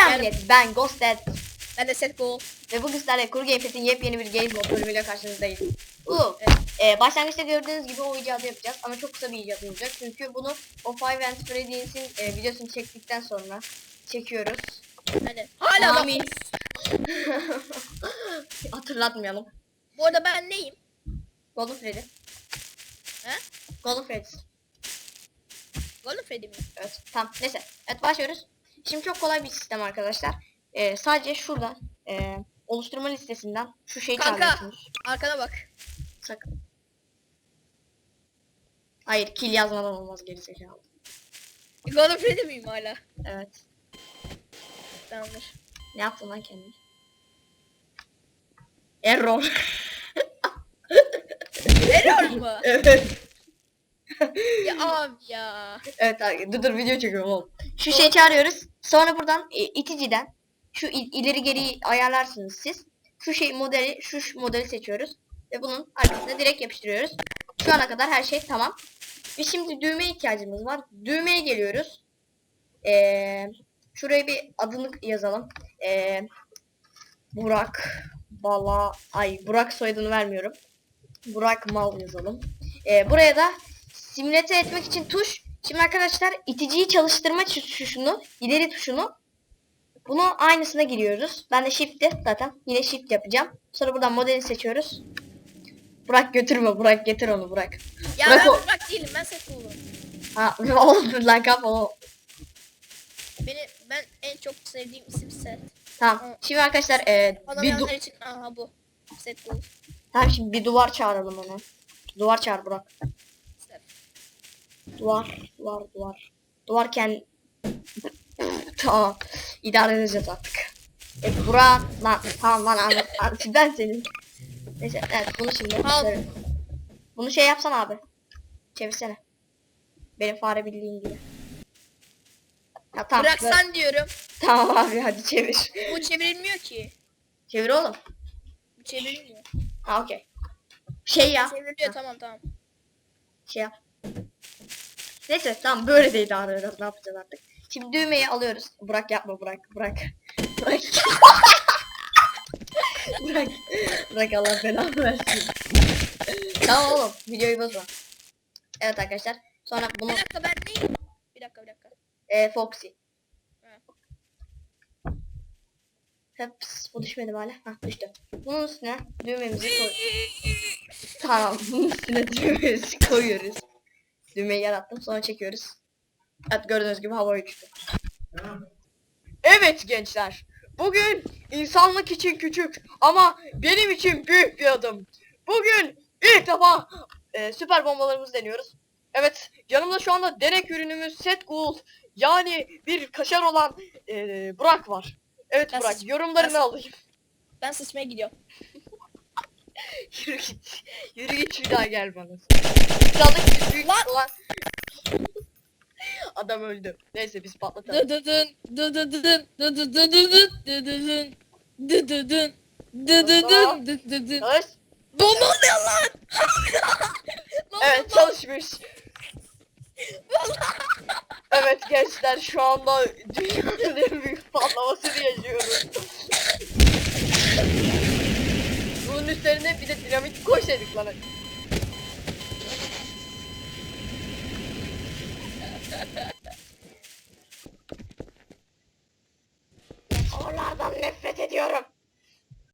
Selam millet ben Ghosted Ben de set goal. ve bugün sizlerle Kuru Gamepad'in yepyeni bir game mod bölümüyle karşınızdayız. Bu Evet. e, başlangıçta gördüğünüz gibi o icadı yapacağız ama çok kısa bir icat olacak çünkü bunu o Five and Freddy's'in e, videosunu çektikten sonra çekiyoruz. Hani hala da Amin. Hatırlatmayalım. Bu arada ben neyim? Golden Freddy. He? Golden Freddy. Golden Freddy mi? Evet tamam neyse. Evet başlıyoruz. Şimdi çok kolay bir sistem arkadaşlar. E, sadece şuradan e, oluşturma listesinden şu şeyi Kanka. çağırıyorsunuz. Arkana bak. Sakın. Hayır kill yazmadan olmaz gerizekalı. Golden Freddy miyim hala? Evet. Tamamdır. Ne yaptın lan kendin? Error. Error mu? evet. Ya abi ya. Evet abi dur dur video çekiyorum oğlum. Şu şeyi çağırıyoruz. Sonra buradan e, iticiden şu il- ileri geri ayarlarsınız siz. Şu şey modeli şu modeli seçiyoruz. Ve bunun arkasına direkt yapıştırıyoruz. Şu ana kadar her şey tamam. Ve şimdi düğmeye ihtiyacımız var. Düğmeye geliyoruz. Ee, şuraya bir adını yazalım. Ee, Burak Bala ay Burak soyadını vermiyorum. Burak Mal yazalım. Ee, buraya da simüle etmek için tuş. Şimdi arkadaşlar iticiyi çalıştırma tuş- tuşunu, ileri tuşunu bunu aynısına giriyoruz. Ben de shift'ti zaten. Yine shift yapacağım. Sonra buradan modeli seçiyoruz. Burak götürme Burak getir onu Burak. Ya Bırak ben o- Burak değilim ben set goal'um. Ha oldu lan o. Beni ben en çok sevdiğim isim set. Tamam. Şimdi arkadaşlar e, bir du için aha bu. Set goal. tamam şimdi bir duvar çağıralım onu. Duvar çağır Burak. Duvar, duvar, duvar. Duvar kend... tamam. İdare edeceğiz artık. E Burak lan tamam lan anlat. an- Ben senin. Neyse evet bunu şimdi şöyle. Bunu şey yapsana abi. Çevirsene. Benim fare bildiğim gibi. Ya tamam. böyle- Bıraksan diyorum. Tamam abi hadi çevir. Bu çevrilmiyor ki. Çevir oğlum. Bu çevrilmiyor. Ha okey. Şey ya. Çevriliyor tamam tamam. Şey yap. Neyse tamam böyle de idare edeceğiz. Ne yapacağız artık? Şimdi düğmeyi alıyoruz. Bırak yapma bırak bırak. Bırak. bırak. Bırak Allah belanı versin. tamam oğlum videoyu bozma. Evet arkadaşlar. Sonra bunu Bir dakika ben neyim? Bir dakika bir dakika. e, Foxy. Ha. Heps, bu düşmedi hala. Hah düştü. Bunun üstüne düğmemizi koy. Tamam bunun üstüne düğmemizi koyuyoruz. Düğmeyi yarattım sonra çekiyoruz. Evet gördüğünüz gibi hava uçtu. Evet gençler. Bugün insanlık için küçük ama benim için büyük bir adım. Bugün ilk defa e, süper bombalarımızı deniyoruz. Evet yanımda şu anda denek ürünümüz Set Ghoul yani bir kaşar olan e, Burak var. Evet Ben Burak yorumlarını ben- alayım. Ben sıçmaya gidiyorum. Yürü git. Yürü git bir daha gel bana. Çaldık büyük Lan! lan. Adam öldü. Neyse biz patlatalım. Dıdıdın, dıdıdın, dıdıdın, dıdıdın, dıdıdın. Çalış. Bu ne oluyor lan? Lan Evet çalışmış. evet gençler şu anda dünyanın en büyük patlamasını yaşıyoruz. Üstlerine bir de dinamit koysaydık lan. Oralardan nefret ediyorum.